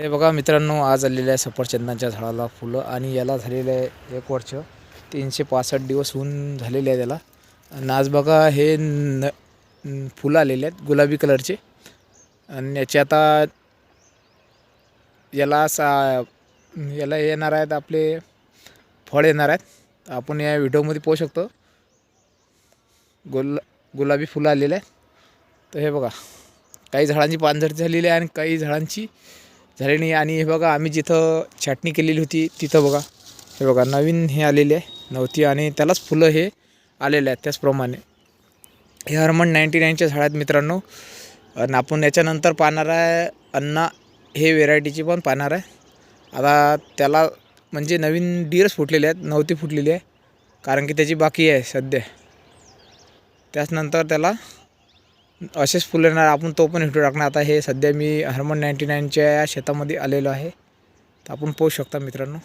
हे बघा मित्रांनो आज आलेलं आहे सफरचंदाच्या झाडाला फुलं आणि याला झालेलं आहे एक वर्ष. तीनशे पासष्ट दिवस होऊन झालेले आहे त्याला. आणि आज बघा हे न न- फुलं आलेले आहेत गुलाबी कलरचे. आणि याचे आता याला सा याला येणार आहेत आपले फळ येणार आहेत. आपण या व्हिडिओमध्ये पाहू शकतो. गुल गुलाबी फुलं आलेले आहेत. तर हे बघा काही झाडांची पानझडी झालेली आहे आणि काही झाडांची झाले नाही. आणि हे बघा आम्ही जिथं छाटणी केलेली होती तिथं बघा. हे बघा नवीन हे आलेले आहे नव्हती आणि त्यालाच फुलं हे आलेले आहेत त्याचप्रमाणे. हे हरमन नाईंटी नाईनच्या झाडात मित्रांनो आणि आपण याच्यानंतर पाहणार आहे अन्ना हे व्हेरायटीची पण पाहणार आहे. आता त्याला म्हणजे नवीन डिअर्स फुटलेले आहेत नव्हती फुटलेली आहे. कारण की त्याची बाकी आहे सध्या. त्याचनंतर त्याला असेच फुलं येणार. आपण तो पण हिटू टाकणार. आता हे सध्या मी हरमन नाईंटी नाईनच्या शेतामध्ये आलेलो आहे. तर आपण पोहू शकता मित्रांनो.